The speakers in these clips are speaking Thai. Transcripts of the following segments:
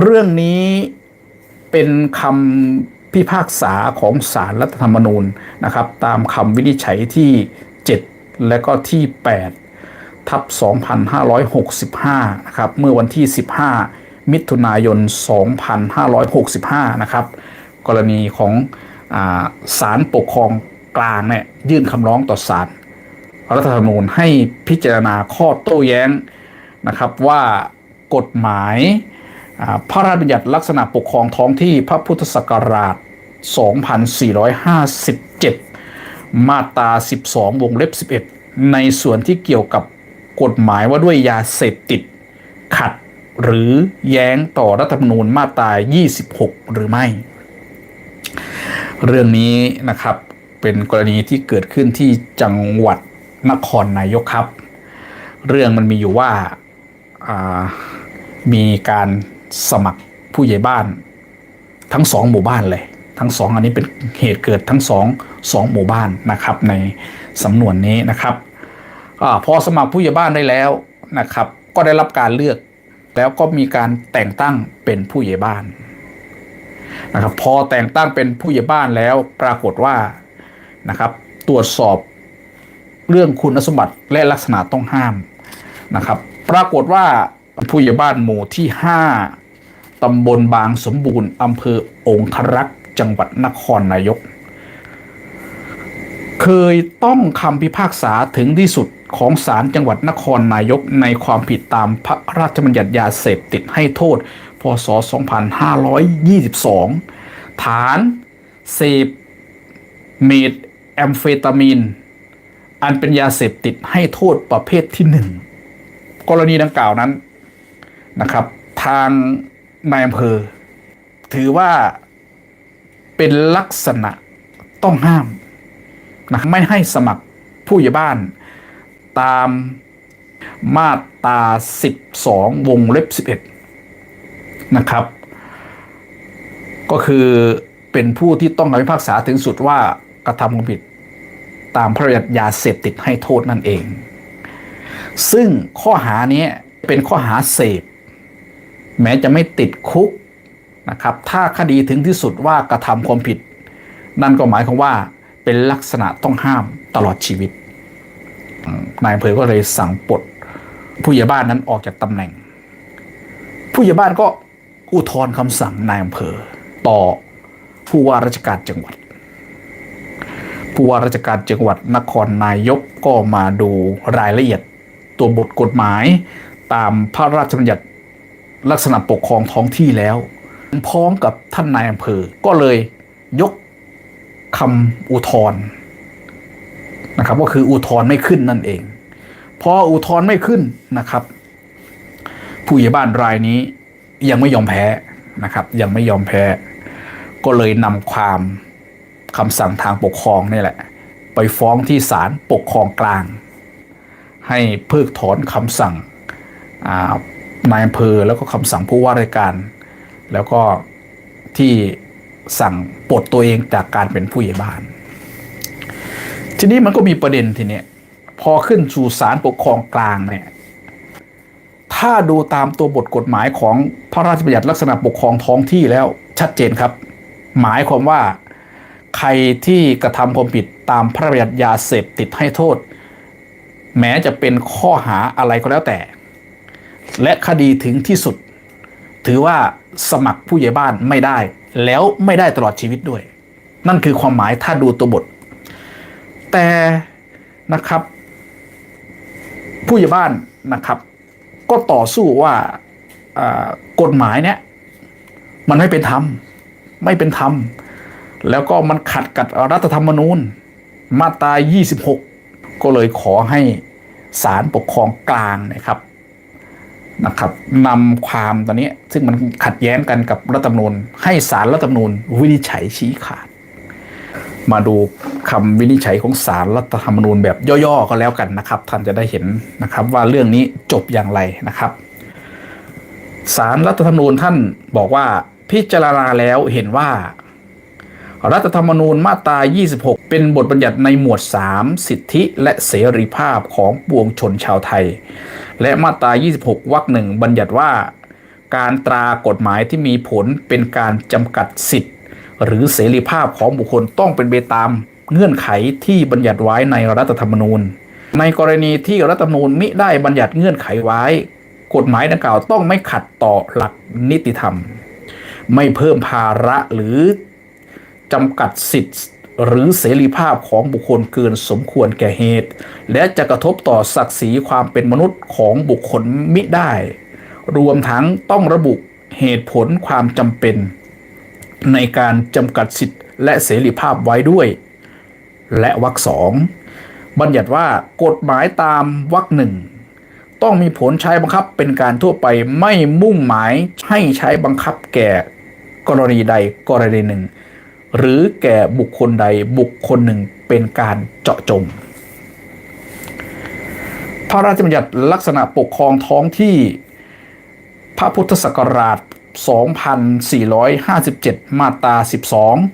เรื่องนี้เป็นคำพิพากษาของศาลรัฐธรรมนูญนะครับ ตามคำวินิจฉัยที่ 7 และก็ที่ 8 ทับ 2565 นะครับ เมื่อวันที่ 15 มิถุนายน 2565 นะครับ กรณีของศาลปกครองกลางเนี่ยยื่นคำร้องต่อศาลรัฐธรรมนูญให้พิจารณาข้อโต้แย้งนะครับว่ากฎหมาย พระราชบัญญัติลักษณะปกครองท้องที่พระพุทธศักราช 2457 มาตรา 12 วงเล็บ 11 ในส่วนที่เกี่ยวกับกฎหมายว่าด้วยยาเสพติด ขัดหรือแย้งต่อรัฐธรรมนูญมาตรา 26 หรือไม่ เรื่องนี้นะครับเป็นกรณีที่เกิดขึ้นที่จังหวัดนครนายกครับ เรื่องมันมีอยู่ว่าอ่ามีการ สมัครผู้ใหญ่บ้าน ทั้งสองหมู่บ้านเลย ทั้งสองอันนี้เป็นเหตุเกิดทั้งสองสองหมู่บ้านนะครับในสำนวนนี้นะครับอพอสมัครผู้ใหญ่บ้านได้แล้วนะครับ ก็ได้รับการเลือกแล้วก็มีการแต่งตั้งเป็นผู้ใหญ่บ้านนะครับพอแต่งตั้งเป็นผู้ใหญ่บ้านแล้วปรากฏว่านะครับ ตรวจสอบเรื่องคุณสมบัติและลักษณะต้องห้ามนะครับ ปรากฏว่าผู้ใหญ่บ้านหมู่ที่ 5 ตำบลบางสมบูรณ์อำเภอองครักษ์จังหวัดนครนายก เคยต้องคำพิพากษาถึงที่สุดของศาลจังหวัดนครนายกในความผิดตามพระราชบัญญัติยาเสพติดให้โทษ พศ 2522 ฐานเสพเมทแอมเฟตามีน อันเป็นยาเสพติดให้โทษประเภทที่หนึ่งกรณีดังกล่าวนั้นนะครับ ทาง นายอำเภอ ถือว่าเป็นลักษณะต้องห้ามนะไม่ให้สมัครผู้ใหญ่บ้าน ตามมาตรา12 วงเล็บ 11 นะครับ ก็คือเป็นผู้ที่ต้องคำพิพากษาถึงสุดว่ากระทำความผิดตามพระราชยาเสพติดให้โทษนั่นเอง ซึ่งข้อหานี้เป็นข้อหาเสพ แม้จะไม่ติดคุกนะครับ ถ้าคดีถึงที่สุดว่ากระทำความผิด นั่นก็หมายความว่าเป็นลักษณะต้องห้ามตลอดชีวิตนายอำเภอก็เลยสั่งปลดผู้ใหญ่บ้านนั้นออกจากตำแหน่ง ผู้ใหญ่บ้านก็อุทธรณ์คำสั่งนายอำเภอ ต่อผู้ว่าราชการจังหวัด ผู้ว่าราชการจังหวัดนครนายกก็มาดูรายละเอียดตัวบทกฎหมาย ตามพระราชบัญญัติ ลักษณะปกครองท้องที่แล้ว พร้อมกับท่านนายอำเภอ ก็เลยยกคำอุทธรณ์นะครับ ก็คืออุทธรณ์ไม่ขึ้นนั่นเอง พออุทธรณ์ไม่ขึ้นนะครับ ผู้ใหญ่บ้านรายนี้ยังไม่ยอมแพ้นะครับ ยังไม่ยอมแพ้ ก็เลยนำความคำสั่งทางปกครองนี่แหละ ไปฟ้องที่ศาลปกครองกลาง ให้เพิกถอนคำสั่งอ่า นายอำเภอแล้วก็คำสั่งผู้ว่าราชการ แล้วก็ที่สั่งปลดตัวเองจากการเป็นผู้ใหญ่บ้าน ทีนี้มันก็มีประเด็นทีเนี้ยพอขึ้นสู่ศาลปกครองกลางเนี่ยถ้าดูตามตัวบทกฎหมายของพระราชบัญญัติลักษณะปกครองท้องที่แล้วชัดเจนครับ หมายความว่าใครที่กระทำความผิดตามพระราชบัญญัติยาเสพติดให้โทษ แม้จะเป็นข้อหาอะไรก็แล้วแต่ และคดีถึงที่สุด ถือว่าสมัครผู้ใหญ่บ้านไม่ได้ แล้วไม่ได้ตลอดชีวิตด้วย นั่นคือความหมายถ้าดูตัวบท แต่นะครับ ผู้ใหญ่บ้านนะครับ ก็ต่อสู้ว่ากฎหมายเนี้ยมันไม่เป็นธรรมไม่เป็นธรรม แล้วก็มันขัดกับรัฐธรรมนูญ มาตรา 26 ก็เลยขอให้ศาลปกครองกลางนะครับ นะครับนำความตอนนี้ซึ่งมันขัดแย้งกันกับรัฐธรรมนูญให้ศาลรัฐธรรมนูญวินิจฉัยชี้ขาด มาดูคำวินิจฉัยของศาลรัฐธรรมนูญแบบย่อๆก็แล้วกันนะครับ ท่านจะได้เห็นนะครับว่าเรื่องนี้จบอย่างไรนะครับศาลรัฐธรรมนูญท่านบอกว่าพิจารณาแล้วเห็นว่า รัฐธรรมนูญมาตรา 26 เป็นบทบัญญัติในหมวด 3 สิทธิและเสรีภาพของปวงชนชาวไทย และมาตรา 26 วรรคหนึ่งบัญญัติว่า การตรากฎหมายที่มีผลเป็นการจำกัดสิทธิ์หรือเสรีภาพของบุคคลต้องเป็นไปตาม เงื่อนไขที่บัญญัติไว้ในรัฐธรรมนูญ ในกรณีที่รัฐธรรมนูญมิได้บัญญัติเงื่อนไขไว้ กฎหมายดังกล่าวต้องไม่ขัดต่อหลักนิติธรรม ไม่เพิ่มภาระหรือ จำกัดสิทธิ์หรือเสรีภาพของบุคคลเกินสมควรแก่เหตุ และจะกระทบต่อศักดิ์ศรีความเป็นมนุษย์ของบุคคลมิได้ รวมทั้งต้องระบุเหตุผลความจำเป็น ในการจำกัดสิทธิ์และเสรีภาพไว้ด้วย และวรรคสองบัญญัติว่ากฎหมายตามวรรคหนึ่งต้องมีผลใช้บังคับเป็นการทั่วไปไม่มุ่งหมายให้ใช้บังคับแก่กรณีใดกรณีหนึ่ง หรือแก่บุคคลใดบุคคลหนึ่งเป็นการเจาะจง พระราชบัญญัติลักษณะปกครองท้องที่พระพุทธศักราช 2457 มาตรา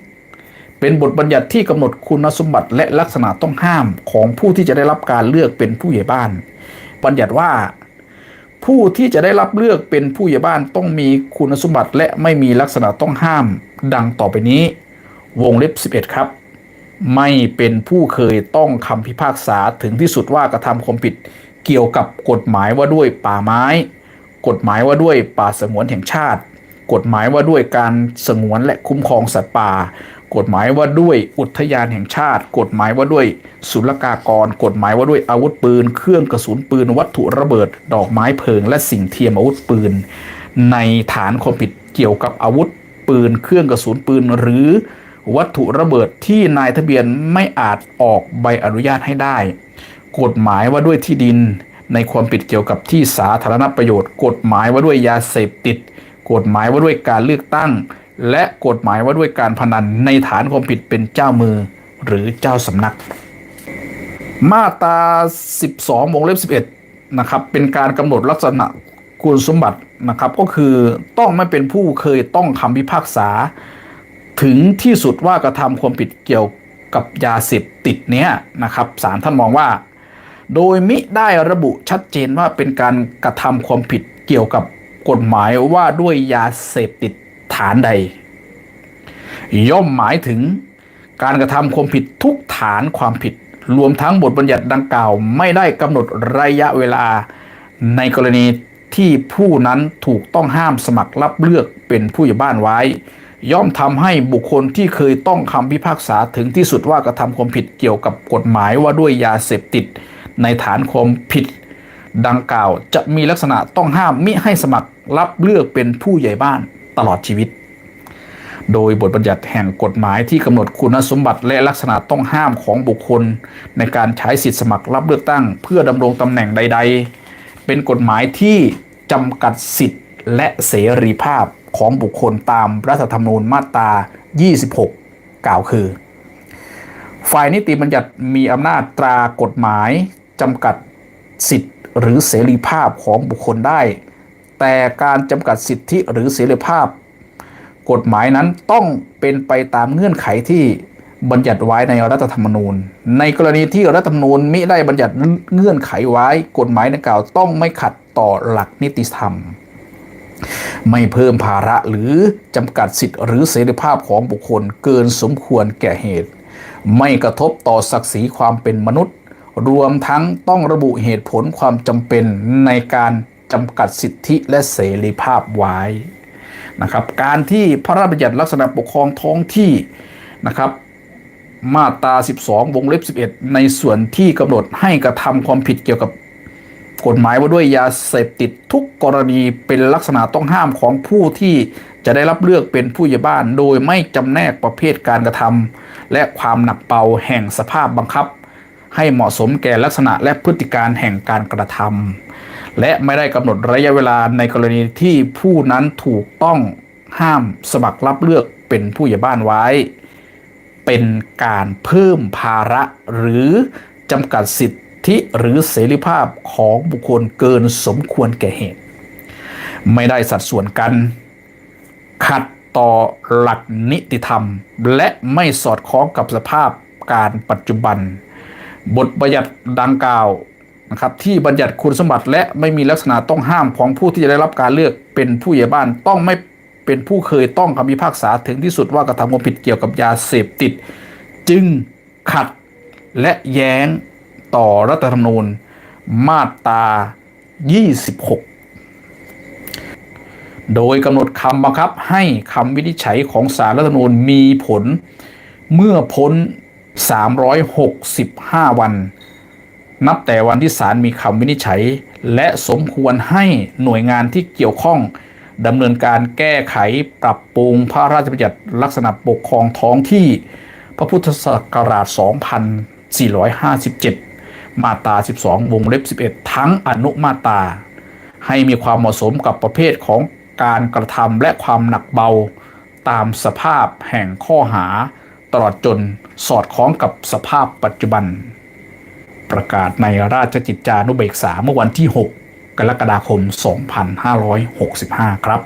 12 เป็นบทบัญญัติที่กำหนดคุณสมบัติและลักษณะต้องห้ามของผู้ที่จะได้รับการเลือกเป็นผู้ใหญ่บ้าน บัญญัติว่าผู้ที่จะได้รับเลือกเป็นผู้ใหญ่บ้านต้องมีคุณสมบัติและไม่มีลักษณะต้องห้ามดังต่อไปนี้ วงเล็บ 11 ครับ ไม่เป็นผู้เคยต้องคำพิพากษาถึงที่สุดว่ากระทำความผิดเกี่ยวกับกฎหมายว่าด้วยป่าไม้ กฎหมายว่าด้วยป่าสงวนแห่งชาติ กฎหมายว่าด้วยการสงวนและคุ้มครองสัตว์ป่า กฎหมายว่าด้วยอุทยานแห่งชาติ กฎหมายว่าด้วยศุลกากร กฎหมายว่าด้วยอาวุธปืน เครื่องกระสุนปืน วัตถุระเบิด ดอกไม้เพลิง และสิ่งเทียมอาวุธปืน ในฐานความผิดเกี่ยวกับอาวุธปืน เครื่องกระสุนปืนหรือ วัตถุระเบิดที่นายทะเบียนไม่อาจออกใบอนุญาตให้ได้ กฎหมายว่าด้วยที่ดินในความผิดเกี่ยวกับที่สาธารณประโยชน์ กฎหมายว่าด้วยยาเสพติด กฎหมายว่าด้วยการเลือกตั้ง และกฎหมายว่าด้วยการพนันในฐานความผิดเป็นเจ้ามือหรือเจ้าสำนัก มาตรา 12วงเล็บ 11 นะครับ เป็นการกำหนดลักษณะคุณสมบัตินะครับ ก็คือต้องไม่เป็นผู้เคยต้องคำพิพากษา ถึงที่สุดว่ากระทำความผิดเกี่ยวกับยาเสพติดเนี้ยนะครับศาลท่านมองว่า โดยมิได้ระบุชัดเจนว่าเป็นการกระทำความผิดเกี่ยวกับกฎหมายว่าด้วยยาเสพติดฐานใด ย่อมหมายถึงการกระทำความผิดทุกฐานความผิด รวมทั้งบทบัญญัติดังกล่าว ไม่ได้กำหนดระยะเวลาในกรณีที่ผู้นั้นถูกต้องห้ามสมัครรับเลือกเป็นผู้ใหญ่บ้านไว้ ย่อมทำให้บุคคลที่เคยต้องคำพิพากษาถึงที่สุดว่ากระทำความผิดเกี่ยวกับกฎหมายว่าด้วยยาเสพติด ในฐานความผิด ดังกล่าวจะมีลักษณะต้องห้ามมิให้สมัครรับเลือกเป็นผู้ใหญ่บ้านตลอดชีวิต โดยบทบัญญัติแห่งกฎหมายที่กำหนดคุณสมบัติและลักษณะต้องห้ามของบุคคล ในการใช้สิทธิสมัครรับเลือกตั้ง เพื่อดำรงตำแหน่งใด ๆ เป็นกฎหมายที่จำกัดสิทธิ์และเสรีภาพ ของบุคคลตามรัฐธรรมนูญมาตรา 26 กล่าวคือ ฝ่ายนิติบัญญัติมีอำนาจตรากฎหมายจำกัดสิทธิหรือเสรีภาพของบุคคลได้ แต่การจำกัดสิทธิหรือเสรีภาพ กฎหมายนั้นต้องเป็นไปตามเงื่อนไขที่บัญญัติไว้ในรัฐธรรมนูญ ในกรณีที่รัฐธรรมนูญมิได้บัญญัติเงื่อนไขไว้ กฎหมายดังกล่าวต้องไม่ขัดต่อหลักนิติธรรม ไม่เพิ่มภาระหรือจำกัดสิทธิหรือเสรีภาพของบุคคลเกินสมควรแก่เหตุ ไม่กระทบต่อศักดิ์ศรีความเป็นมนุษย์ รวมทั้งต้องระบุเหตุผลความจำเป็นในการจำกัดสิทธิและเสรีภาพไว้นะครับการที่พระราชบัญญัติลักษณะปกครองท้องที่นะครับมาตรา 12 วงเล็บ 11 ในส่วนที่กำหนดให้กระทำความผิดเกี่ยวกับ กฎหมายว่าด้วยยาเสพติดทุกกรณีเป็นลักษณะต้องห้ามของผู้ที่จะได้รับเลือกเป็นผู้ใหญ่บ้าน โดยไม่จำแนกประเภทการกระทำและความหนักเบาแห่งสภาพบังคับ ให้เหมาะสมแก่ลักษณะและพฤติการแห่งการกระทำและไม่ได้กำหนดระยะเวลาในกรณีที่ผู้นั้นถูกต้องห้ามสมัครรับเลือกเป็นผู้ใหญ่บ้านไว้ เป็นการเพิ่มภาระหรือจำกัดสิทธิ หรือเสรีภาพของบุคคลเกินสมควรแก่เหตุ ไม่ได้สัดส่วนกัน ขัดต่อหลักนิติธรรม และไม่สอดคล้องกับสภาพการปัจจุบัน บทบัญญัติดังกล่าวนะครับที่บัญญัติคุณสมบัติและไม่มีลักษณะต้องห้ามของผู้ที่จะได้รับการเลือกเป็นผู้ใหญ่บ้านต้องไม่เป็นผู้เคยต้องคำพิพากษาถึงที่สุดว่ากระทำความผิดเกี่ยวกับยาเสพติด จึงขัดและแย้ง ต่อรัฐธรรมนูญ มาตรา 26 โดยกำหนดคำบังคับให้คำวินิจฉัยของสารรัฐธรรมนูญมีผลเมื่อพ้น 365 วัน นับแต่วันที่ศาลมีคำวินิจฉัย และสมควรให้หน่วยงานที่เกี่ยวข้องดำเนินการแก้ไขปรับปรุงพระราชบัญญัติลักษณะปกครองท้องที่พระพุทธศักราช 2457 มาตรา 12 วงเล็บ 11 ทั้งอนุมาตรา ให้มีความเหมาะสมกับประเภทของการกระทำและความหนักเบาตามสภาพแห่งข้อหา ตลอดจนสอดคล้องกับสภาพปัจจุบัน ประกาศในราชกิจจานุเบกษาเมื่อวันที่ 6 กรกฎาคม 2565 ครับ